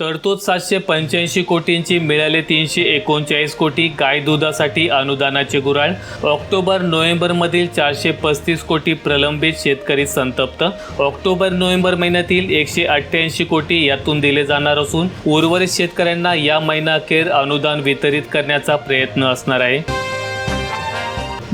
तरतूद सातशे पंच्याऐंशी कोटींची मिळाले तीनशे एकोणचाळीस कोटी गाय दुधासाठी अनुदानाचे गुराळ. ऑक्टोबर नोव्हेंबरमधील चारशे पस्तीस कोटी प्रलंबित शेतकरी संतप्त. ऑक्टोबर नोव्हेंबर महिन्यातील एकशे अठ्ठ्याऐंशी कोटी यातून दिले जाणार असून उर्वरित शेतकऱ्यांना या महिनाअखेर अनुदान वितरित करण्याचा प्रयत्न असणार आहे.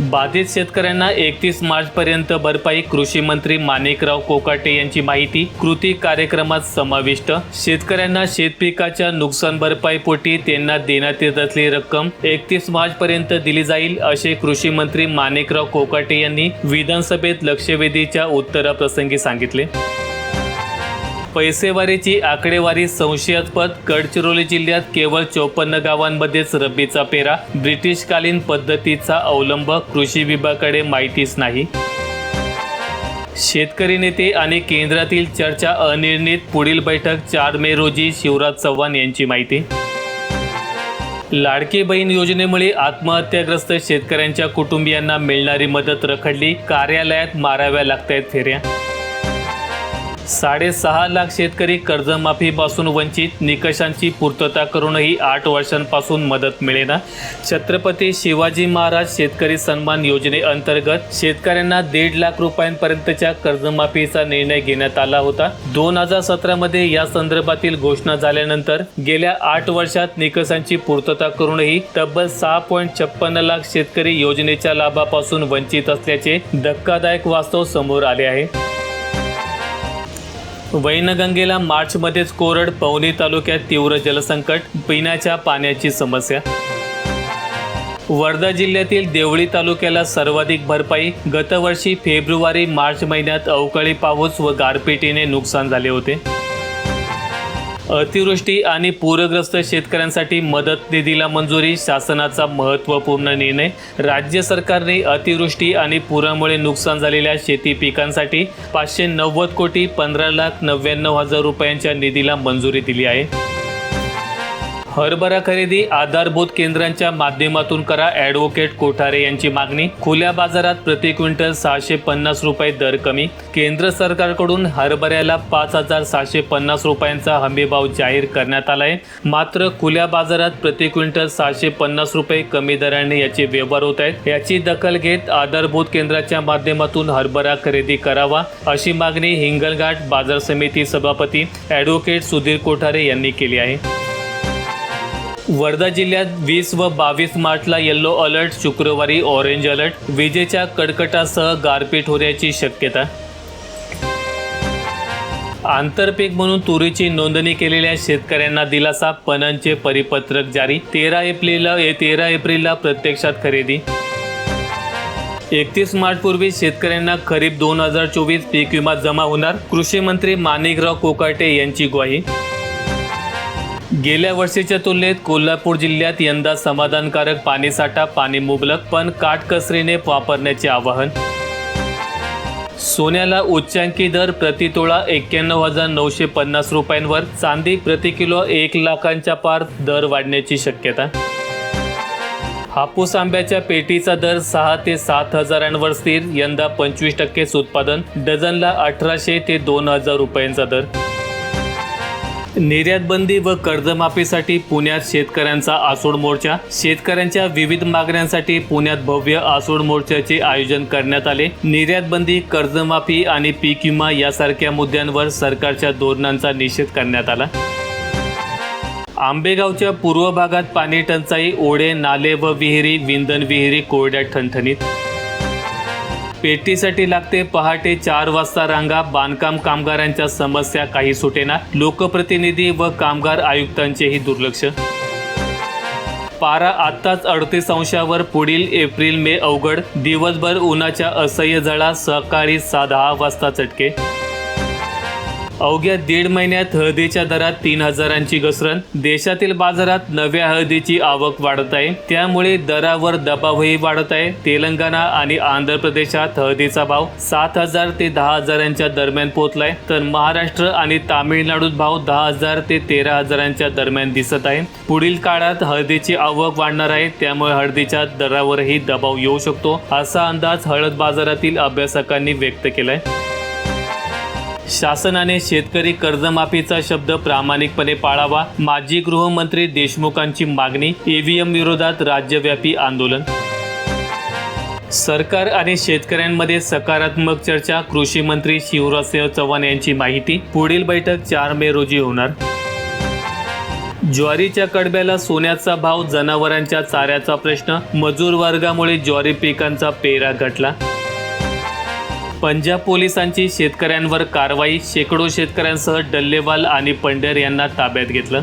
बाधित शेतकऱ्यांना एकतीस मार्चपर्यंत भरपाई कृषी मंत्री माणिकराव कोकाटे यांची माहिती. कृती कार्यक्रमात समाविष्ट. शेतकऱ्यांना शेतपिकाच्या नुकसान भरपाईपोटी त्यांना देण्यात येत असलेली रक्कम एकतीस मार्चपर्यंत दिली जाईल असे कृषी मंत्री माणिकराव कोकाटे यांनी विधानसभेत लक्षवेधीच्या उत्तराप्रसंगी सांगितले. पैसेवारीची आकडेवारी संशयास्पद गडचिरोली जिल्ह्यात केवळ चोपन्न गावांमध्येच रब्बीचा पेरा. ब्रिटिशकालीन पद्धतीचा अवलंब कृषी विभागाकडे माहितीच नाही. शेतकरी नेते आणि केंद्रातील चर्चा अनिर्णित. पुढील बैठक चार मे रोजी शिवराज चव्हाण यांची माहिती. लाडकी बहीण योजनेमुळे आत्महत्याग्रस्त शेतकऱ्यांच्या कुटुंबियांना मिळणारी मदत रखडली. कार्यालयात माराव्या लागतायत फेऱ्या. साडेसहा लाख शेतकरी कर्जमाफीपासून वंचित निकषांची पूर्तता करूनही आठ वर्षांपासून मदत मिळेना. छत्रपती शिवाजी महाराज शेतकरी सन्मान योजनेअंतर्गत शेतकऱ्यांना दीड लाख रुपयांपर्यंतच्या कर्जमाफीचा निर्णय घेण्यात आला होता. दोन हजार सतरामध्ये या संदर्भातील घोषणा झाल्यानंतर गेल्या आठ वर्षात निकषांची पूर्तता करूनही तब्बल सहा पॉईंट छप्पन्न लाख शेतकरी योजनेच्या लाभापासून वंचित असल्याचे धक्कादायक वास्तव समोर आले आहे. वैनगंगेला मार्चमध्येच कोरड पवनी तालुक्यात तीव्र जलसंकट पिण्याच्या पाण्याची समस्या. वर्धा जिल्ह्यातील देवळी तालुक्याला सर्वाधिक भरपाई गतवर्षी फेब्रुवारी मार्च महिन्यात अवकाळी पाऊस व गारपिटीने नुकसान झाले होते. अतिवृष्टी आणि पूरग्रस्त शेतकऱ्यांसाठी मदत निधीला मंजुरी शासनाचा महत्त्वपूर्ण निर्णय. राज्य सरकारने अतिवृष्टी आणि पुरामुळे नुकसान झालेल्या शेती पिकांसाठी पाचशे नव्वद कोटी पंधरा लाख नव्याण्णव हजार रुपयांच्या निधीला मंजुरी दिली आहे. हरभरा खरेदी आधारभूत केंद्रांच्या माध्यमातून करा. ॲडव्होकेट कोठारे यांची मागणी खुल्या बाजारात प्रति क्विंटल सहाशे पन्नास रुपये दर कमी. केंद्र सरकारकडून हरभऱ्याला पाच हजार सहाशे पन्नास रुपयांचा हमीभाव जाहीर करण्यात आला आहे मात्र खुल्या बाजारात प्रति क्विंटल सहाशे पन्नास रुपये कमी दराने याचे व्यवहार होत आहेत. याची दखल घेत आधारभूत केंद्राच्या माध्यमातून हरभरा खरेदी करावा अशी मागणी हिंगलघाट बाजार समिती सभापती ॲडव्होकेट सुधीर कोठारे यांनी केली आहे. वर्धा जिल्ह्यात वीस व बावीस मार्चला येल्लो अलर्ट शुक्रवारी ऑरेंज अलर्ट विजेच्या कडकटासह गारपीट होण्याची शक्यता. आंतरपीक म्हणून तुरीची नोंदणी केलेल्या शेतकऱ्यांना दिलासा पणनचे परिपत्रक जारी तेरा एप्रिलला तेरा एप्रिलला प्रत्यक्षात खरेदी. एकतीस मार्च पूर्वी शेतकऱ्यांना खरीप दोन हजार चोवीस पीक विमा जमा होणार कृषी मंत्री माणिकराव कोकाटे यांची ग्वाही. गेल्या वर्षीच्या तुलनेत कोल्हापूर जिल्ह्यात यंदा समाधानकारक पाणीसाठा पाणी मुबलक पण काटकसरीने वापरण्याचे आवाहन. सोन्याला उच्चांकी दर प्रतितोळा एक्क्याण्णव हजार नऊशे पन्नास रुपयांवर चांदी प्रति किलो एक लाखांच्या पार दर वाढण्याची शक्यता. हापूस आंब्याच्या पेटीचा दर सहा ते सात हजारांवर स्थिर यंदा पंचवीस टक्केच उत्पादन डझनला अठराशे ते दोन हजार रुपयांचा दर. निर्यातबंदी व कर्जमाफीसाठी पुण्यात शेतकऱ्यांचा आसोड मोर्चा. शेतकऱ्यांच्या विविध मागण्यांसाठी पुण्यात भव्य आसोड मोर्चाचे आयोजन करण्यात आले. निर्यातबंदी कर्जमाफी आणि पीक विमा यासारख्या मुद्द्यांवर सरकारच्या धोरणांचा निषेध करण्यात आला. आंबेगावच्या पूर्व भागात पाणी टंचाई ओढे नाले व विहिरी विंधन विहिरी कोरड्या ठणठणीत. पेटीसाठी लागते पहाटे चार वाजता रांगा बांधकाम कामगारांच्या समस्या काही सुटेना लोकप्रतिनिधी व कामगार आयुक्तांचेही दुर्लक्ष. पारा आत्ताच अडतीस अंशावर पुढील एप्रिल मे अवघड दिवसभर उन्हाच्या असह्य झळा सकाळी सा दहा वाजता चटके. अवघ्या दीड महिन्यात हळदीच्या दरात तीन हजारांची घसरण. देशातील बाजारात नव्या हळदीची आवक वाढत आहे. त्यामुळे दरावर दबावही वाढत आहे. तेलंगणा आणि आंध्र प्रदेशात हळदीचा भाव सात हजार ते दहा हजारांच्या दरम्यान पोहोचलाय. तर महाराष्ट्र आणि तामिळनाडूत भाव दहा हजार ते तेरा हजारांच्या दरम्यान दिसत आहे. पुढील काळात हळदीची आवक वाढणार आहे. त्यामुळे हळदीच्या दरावरही दबाव येऊ शकतो असा अंदाज हळद बाजारातील अभ्यासकांनी व्यक्त केलाय. शासनाने शेतकरी कर्जमाफीचा शब्द प्रामाणिकपणे पाळावा माजी गृहमंत्री देशमुखांची मागणी ईव्हीएम विरोधात राज्यव्यापी आंदोलन. सरकार आणि शेतकऱ्यांमध्ये सकारात्मक चर्चा कृषी मंत्री शिवराजसिंह चव्हाण यांची माहिती. पुढील बैठक चार मे रोजी होणार. ज्वारीच्या कडब्याला सोन्याचा भाव जनावरांच्या चाऱ्याचा प्रश्न मजूर वर्गामुळे ज्वारी पिकांचा पेरा घटला. पंजाब पोलिसांची शेतकऱ्यांवर कारवाई शेकडो शेतकऱ्यांसह डल्लेवाल आणि पंढेर यांना ताब्यात घेतलं.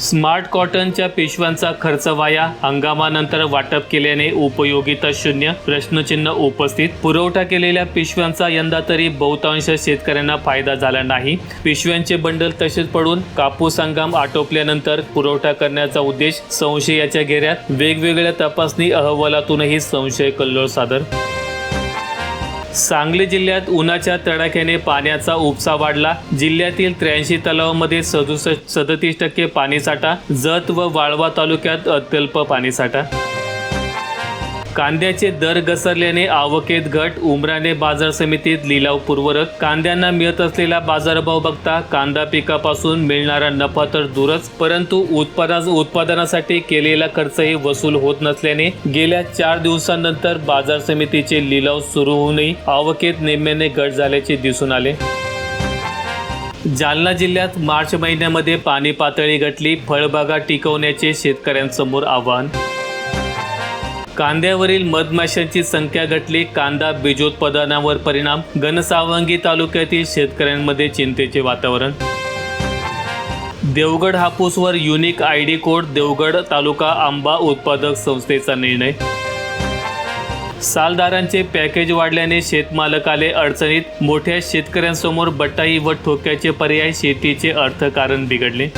स्मार्ट कॉटनच्या पिशव्यांचा खर्च वाया हंगामानंतर वाटप केल्याने उपयोगिता शून्य प्रश्नचिन्ह उपस्थित. पुरवठा केलेल्या पिशव्यांचा यंदा तरी बहुतांश शेतकऱ्यांना फायदा झाला नाही. पिशव्यांचे बंडल तसेच पडून कापूस हंगाम आटोपल्यानंतर पुरवठा करण्याचा उद्देश संशयाच्या घेऱ्यात. वेगवेगळ्या तपासणी अहवालातूनही संशय कल्लोळ सादर सांगली जिल्ह्यात उन्हाच्या तडाख्याने पाण्याचा उपसा वाढला. जिल्ह्यातील त्र्याऐंशी तलावामध्ये सदुसष्ट सदतीस टक्के पाणीसाठा जत व वाळवा तालुक्यात अत्यल्प पाणीसाठा. कांद्याचे दर घसरल्याने आवकेत घट. उमराने बाजार समितीत लिलाव पूर्वरक. कांद्यांना मिळत असलेला बाजारभाव बघता कांदा पिकापासून मिळणारा नफा तर दूरच परंतु उत्पादन उत्पादनासाठी केलेला खर्चही वसूल होत नसल्याने गेल्या चार दिवसांनंतर बाजार समितीचे लिलाव सुरू होऊनही आवकेत नेम्याने घट झाल्याचे दिसून आले. जालना जिल्ह्यात मार्च महिन्यामध्ये पाणी पातळी घटली. फळबागा टिकवण्याचे शेतकऱ्यांसमोर आव्हान कांद्यावरील मधमाशांची संख्या घटली. कांदा बीजोत्पादनावर परिणाम. घनसावंगी तालुक्यातील शेतकऱ्यांमध्ये चिंतेचे वातावरण. Devgad हापूसवर unique I D code Devgad तालुका आंबा उत्पादक संस्थेचा निर्णय. सालदारांचे पॅकेज वाढल्याने शेतमालक आले अडचणीत. मोठ्या शेतकऱ्यांसमोर बटाई व ठोक्याचे पर्याय शेतीचे अर्थकारण बिघडले.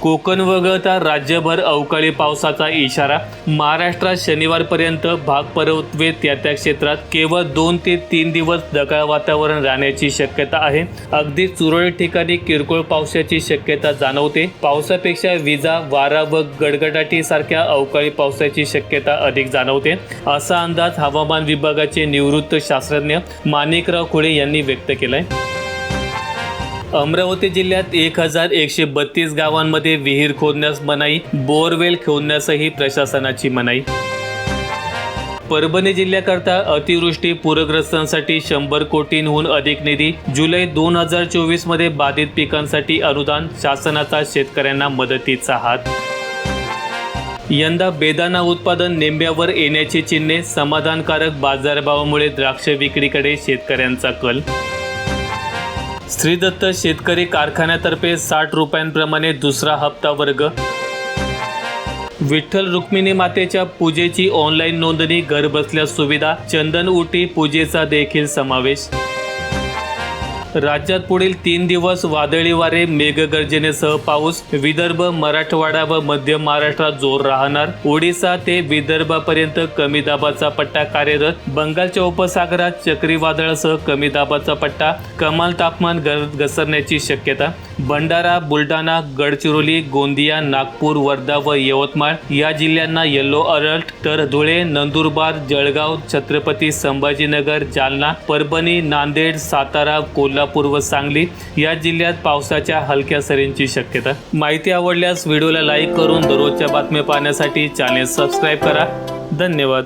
कोकण वगळता राज्यभर अवकाळी पावसाचा इशारा. महाराष्ट्रात शनिवारपर्यंत भाग परतवे त्या त्या क्षेत्रात केवळ दोन ते तीन दिवस ढगाळ वातावरण राहण्याची शक्यता आहे. अगदी चुरळी ठिकाणी किरकोळ पावसाची शक्यता जाणवते. पावसापेक्षा विजा वारा व गडगडाटीसारख्या अवकाळी पावसाची शक्यता अधिक जाणवते. असा अंदाज हवामान विभागाचे निवृत्त शास्त्रज्ञ माणिकराव खुळे यांनी व्यक्त केलाय. अमरावती जिल्ह्यात एक हजार एकशे बत्तीस गावांमध्ये विहीर खोदण्यास मनाई बोरवेल खोदण्यासही प्रशासनाची मनाई. परभणी जिल्ह्याकरता अतिवृष्टी पूरग्रस्तांसाठी शंभर कोटींहून अधिक निधी. जुलै दोन हजार चोवीसमध्ये बाधित पिकांसाठी अनुदान शासनाचा शेतकऱ्यांना मदतीचा हात. यंदा बेदाना उत्पादन नेंब्यावर येण्याची चिन्हे समाधानकारक बाजारभावामुळे द्राक्ष विक्रीकडे शेतकऱ्यांचा कल. श्रीदत्त शेतकरी कारखान्यातर्फे साठ रुपयांप्रमाणे दुसरा हप्ता वर्ग. विठ्ठल रुक्मिणी मातेच्या पूजेची ऑनलाईन नोंदणी घरबसल्या सुविधा चंदन उटी पूजेचा देखील समावेश. राज्यात पुढील तीन दिवस वादळी वारे मेघगर्जनेसह पाऊस विदर्भ मराठवाडा व मध्य महाराष्ट्रात जोर राहणार. ओडिसा ते विदर्भापर्यंत कमी दाबाचा पट्टा कार्यरत. बंगालच्या उपसागरात चक्रीवादळासह कमी दाबाचा पट्टा. कमाल तापमान घसरण्याची शक्यता. भंडारा बुलढाणा गडचिरोली गोंदिया नागपूर वर्धा व यवतमाळ या जिल्ह्यांना येलो अलर्ट तर धुळे नंदुरबार जळगाव छत्रपती संभाजीनगर जालना परभणी नांदेड सातारा कोल्हापूर व सांगली या जिल्ह्यात पावसाच्या हलक्या सरींची शक्यता. माहिती आवडल्यास व्हिडिओला लाईक करून दररोजच्या बातम्या पाहण्यासाठी चॅनेल सबस्क्राईब करा. धन्यवाद.